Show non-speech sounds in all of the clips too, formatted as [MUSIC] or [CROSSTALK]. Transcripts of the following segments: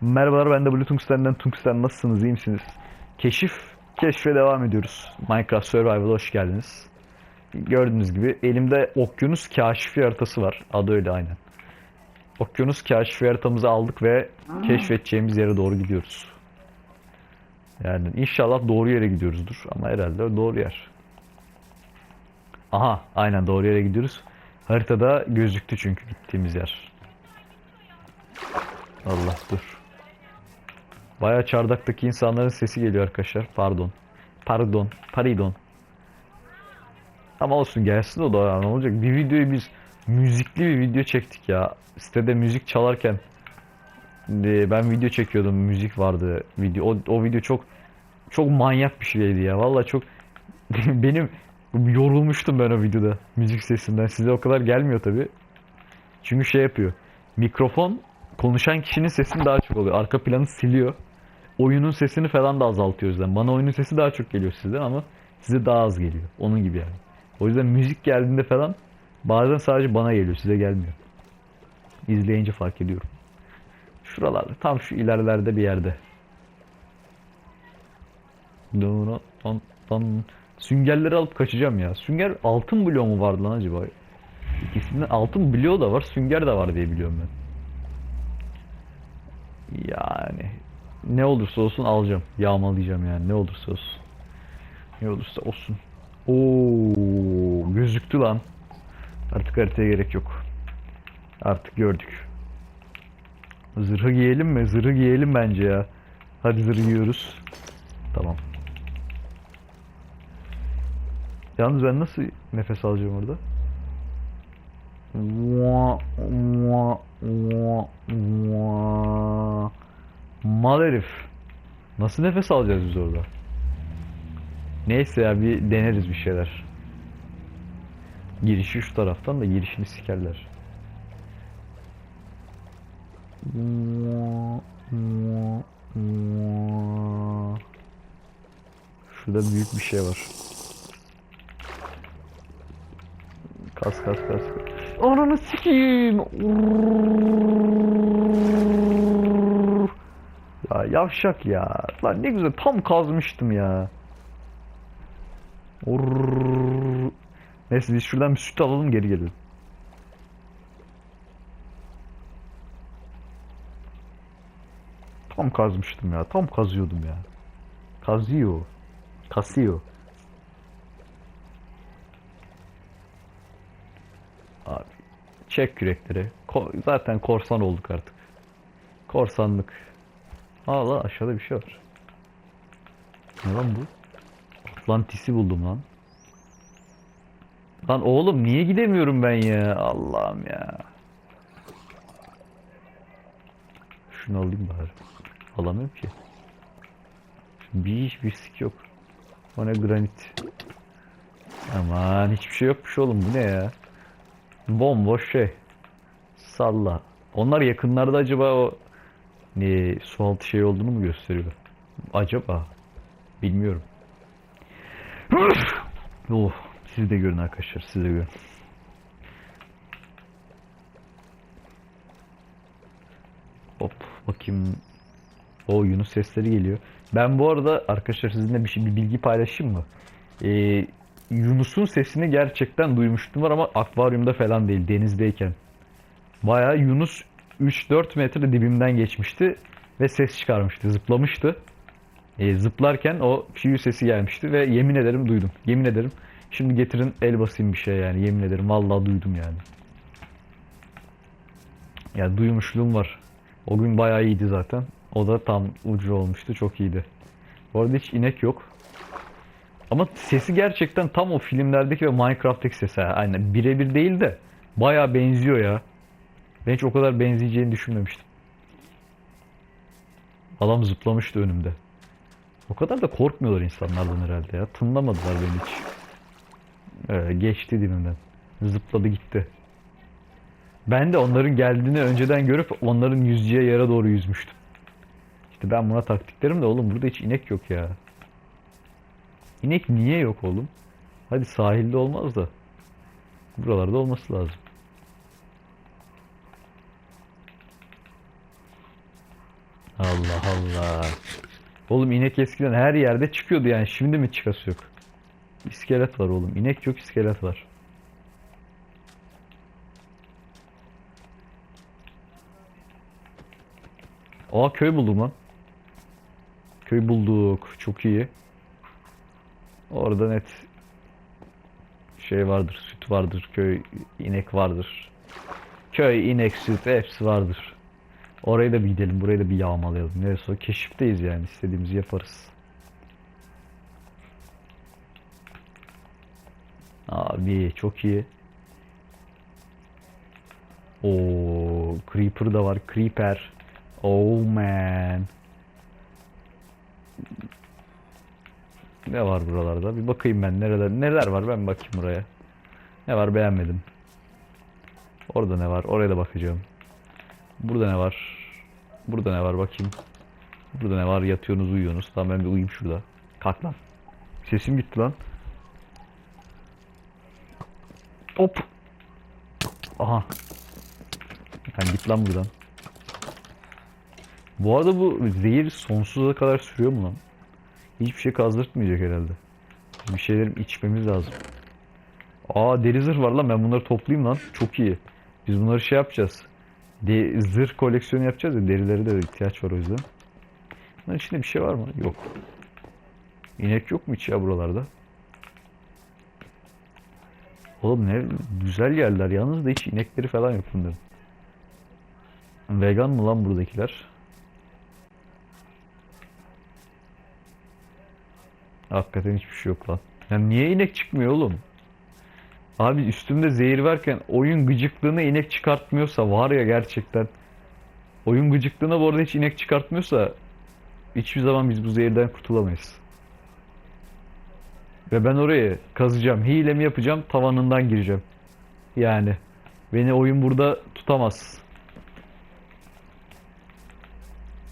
Merhabalar ben de Tungsten'den Tungsten nasılsınız iyi misiniz? Keşif, keşfe devam ediyoruz. Minecraft Survival'a hoş geldiniz. Gördüğünüz gibi elimde okyanus kaşifi haritası var. Adı öyle aynen. Okyanus kaşifi haritamızı aldık ve keşfedeceğimiz yere doğru gidiyoruz. Yani inşallah doğru yere gidiyoruzdur ama herhalde doğru yer. Aha aynen doğru yere gidiyoruz. Haritada gözüktü çünkü gittiğimiz yer. Allah dur. Baya çardaktaki insanların sesi geliyor arkadaşlar. Pardon. Pardon. Pardon. Ama olsun gelsin o da ya, ne olacak. Bir videoyu biz müzikli bir video çektik ya. Sitede müzik çalarken e, ben video çekiyordum. Müzik vardı video. O, o video çok çok manyak bir şeydi ya. Vallahi çok [LAUGHS] benim yorulmuştum ben o videoda müzik sesinden. Size o kadar gelmiyor tabi. Çünkü şey yapıyor. Mikrofon konuşan kişinin sesini daha çok oluyor. Arka planı siliyor. Oyunun sesini falan da azaltıyor o yüzden. Bana oyunun sesi daha çok geliyor sizden ama size daha az geliyor. Onun gibi yani. O yüzden müzik geldiğinde falan bazen sadece bana geliyor. Size gelmiyor. İzleyince fark ediyorum. Şuralarda. Tam şu ilerlerde bir yerde. Dun, dun, dun. Süngerleri alıp kaçacağım ya. Sünger altın bloğu mu vardı lan acaba? İkisinden altın bloğu da var, sünger de var diye biliyorum ben. Yani ne olursa olsun alacağım. Yağmalayacağım yani ne olursa olsun. Ne olursa olsun. Oo gözüktü lan. Artık haritaya gerek yok. Artık gördük. Zırhı giyelim mi? Zırhı giyelim bence ya. Hadi zırhı giyiyoruz. Tamam. Yalnız ben nasıl nefes alacağım orada? Mal herif. Nasıl nefes alacağız biz orada? Neyse ya bir deneriz bir şeyler. Girişi şu taraftan da girişini sikerler. Şurada büyük bir şey var. Kas kas kas. Ananı sikeyim. Ya yavşak ya. Lan ne güzel tam kazmıştım ya. Urr. Neyse biz şuradan bir süt alalım geri gelelim. Tam kazmıştım ya. Tam kazıyordum ya. Kazıyor. Kasıyor. Abi çek kürekleri. Ko- zaten korsan olduk artık. Korsanlık. Aa lan aşağıda bir şey var. Ne lan bu? Atlantis'i buldum lan. Lan oğlum niye gidemiyorum ben ya? Allah'ım ya. Şunu alayım bari. Alamıyorum ki. Bir iş bir sik yok. O ne granit. Aman hiçbir şey yokmuş oğlum bu ne ya? Bomboş şey. Salla. Onlar yakınlarda acaba o ne su şey olduğunu mu gösteriyor? Acaba? Bilmiyorum. oh, siz de görün arkadaşlar, siz de görün. Hop, bakayım. O Yunus sesleri geliyor. Ben bu arada arkadaşlar sizinle bir şey bir bilgi paylaşayım mı? Ee, Yunus'un sesini gerçekten duymuştum var ama akvaryumda falan değil, denizdeyken. Bayağı Yunus 3-4 metre dibimden geçmişti ve ses çıkarmıştı, zıplamıştı. E, zıplarken o piyu sesi gelmişti ve yemin ederim duydum. Yemin ederim. Şimdi getirin el basayım bir şey yani yemin ederim. Vallahi duydum yani. Ya duymuşluğum var. O gün bayağı iyiydi zaten. O da tam ucu olmuştu. Çok iyiydi. Bu arada hiç inek yok. Ama sesi gerçekten tam o filmlerdeki ve Minecraft'taki sesi. ha. Aynen birebir değil de bayağı benziyor ya. Ben hiç o kadar benzeyeceğini düşünmemiştim. Adam zıplamıştı önümde. O kadar da korkmuyorlar insanlardan herhalde ya. Tınlamadılar beni hiç. Ee, geçti dibimden. Zıpladı gitti. Ben de onların geldiğini önceden görüp onların yüzeceği yere doğru yüzmüştüm. İşte ben buna taktiklerim de oğlum burada hiç inek yok ya. İnek niye yok oğlum? Hadi sahilde olmaz da. Buralarda olması lazım. Allah Allah. Oğlum inek eskiden her yerde çıkıyordu yani. Şimdi mi çıkası yok? İskelet var oğlum. İnek yok iskelet var. Aa köy buldum lan. Köy bulduk. Çok iyi. Orada net şey vardır. Süt vardır. Köy inek vardır. Köy, inek, süt hepsi vardır. Oraya da bir gidelim. Burayı da bir yağmalayalım. Neresi o? Keşifteyiz yani. İstediğimizi yaparız. Abi çok iyi. Oo, Creeper da var. Creeper. Oh man. Ne var buralarda? Bir bakayım ben nereler neler var ben bakayım buraya. Ne var beğenmedim. Orada ne var? Oraya da bakacağım. Burada ne var? Burada ne var bakayım. Burada ne var? Yatıyorsunuz, uyuyorsunuz. Tamam ben bir uyuyayım şurada. Kalk lan. Sesim gitti lan. Hop. Aha. Yani git lan buradan. Bu arada bu zehir sonsuza kadar sürüyor mu lan? Hiçbir şey kazdırtmayacak herhalde. Bir şeyler içmemiz lazım. Aa deri zırh var lan ben bunları toplayayım lan. Çok iyi. Biz bunları şey yapacağız. De zırh koleksiyonu yapacağız ya derilere de ihtiyaç var o yüzden. Bunların içinde bir şey var mı? Yok. İnek yok mu hiç ya buralarda? Oğlum ne güzel yerler yalnız da hiç inekleri falan yok bunların. Vegan mı lan buradakiler? Hakikaten hiçbir şey yok lan. Ya niye inek çıkmıyor oğlum? Abi üstümde zehir varken oyun gıcıklığına inek çıkartmıyorsa var ya gerçekten. Oyun gıcıklığına bu arada hiç inek çıkartmıyorsa hiçbir zaman biz bu zehirden kurtulamayız. Ve ben orayı kazacağım. Hilemi yapacağım. Tavanından gireceğim. Yani. Beni oyun burada tutamaz.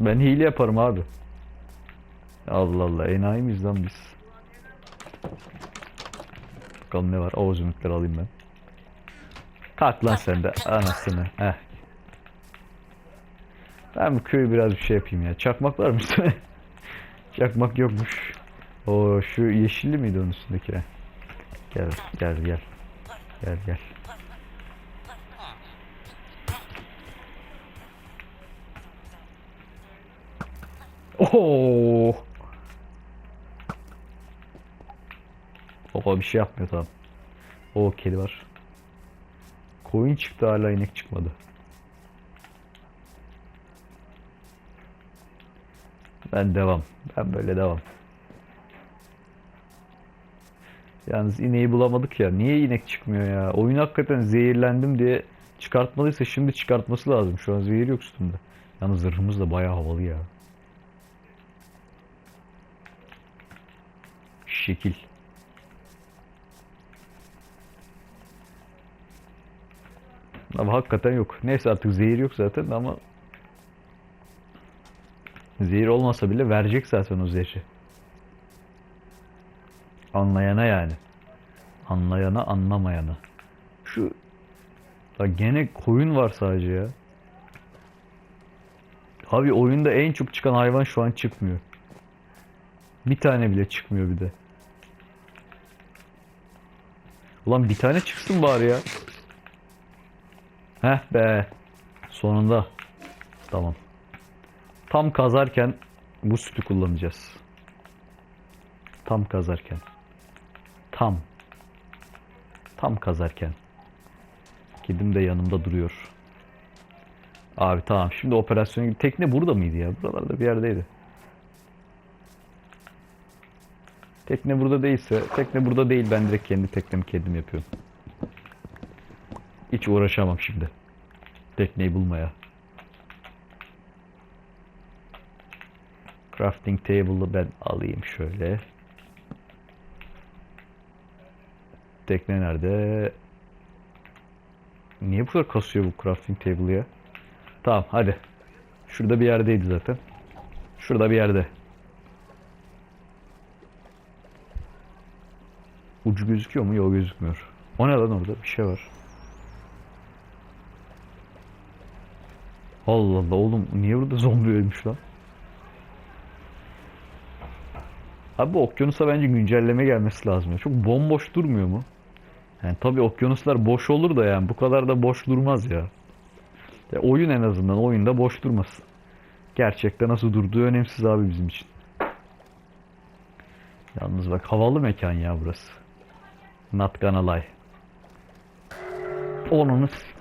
Ben hile yaparım abi. Allah Allah. Enayi miyiz lan biz? Bakalım ne var. O zümrütleri alayım ben. Kalk lan sen de. Anasını. Heh. Ben bu köyü biraz bir şey yapayım ya. Çakmak var mı? [LAUGHS] Çakmak yokmuş. O şu yeşilli miydi onun üstündeki? Gel gel gel. Gel gel. Oo. Baba bir şey yapmıyor tamam. O kedi var. Koyun çıktı hala inek çıkmadı. Ben devam. Ben böyle devam. Yalnız ineği bulamadık ya. Niye inek çıkmıyor ya? Oyun hakikaten zehirlendim diye çıkartmalıysa şimdi çıkartması lazım. Şu an zehir yok üstünde. Yalnız zırhımız da bayağı havalı ya. Şekil. Ama hakikaten yok. Neyse artık zehir yok zaten ama zehir olmasa bile verecek zaten o zehri. Anlayana yani. Anlayana anlamayana. Şu ya gene koyun var sadece ya. Abi oyunda en çok çıkan hayvan şu an çıkmıyor. Bir tane bile çıkmıyor bir de. Ulan bir tane çıksın bari ya. Heh be. Sonunda. Tamam. Tam kazarken bu sütü kullanacağız. Tam kazarken. Tam. Tam kazarken. Kedim de yanımda duruyor. Abi tamam. Şimdi operasyon tekne burada mıydı ya? Buralarda bir yerdeydi. Tekne burada değilse, tekne burada değil ben direkt kendi teknemi kendim yapıyorum. Hiç uğraşamam şimdi. Tekneyi bulmaya. Crafting table'ı ben alayım şöyle. Tekne nerede? Niye bu kadar kasıyor bu crafting table ya? Tamam hadi. Şurada bir yerdeydi zaten. Şurada bir yerde. Ucu gözüküyor mu? Yok gözükmüyor. O ne lan orada? Bir şey var. Allah Allah oğlum niye burada zombi ölmüş lan? Abi okyanusa bence güncelleme gelmesi lazım. Ya. Çok bomboş durmuyor mu? Yani tabi okyanuslar boş olur da yani bu kadar da boş durmaz ya. ya oyun en azından oyunda boş durmasın. Gerçekte nasıl durduğu önemsiz abi bizim için. Yalnız bak havalı mekan ya burası. Not gonna lie. Onunuz.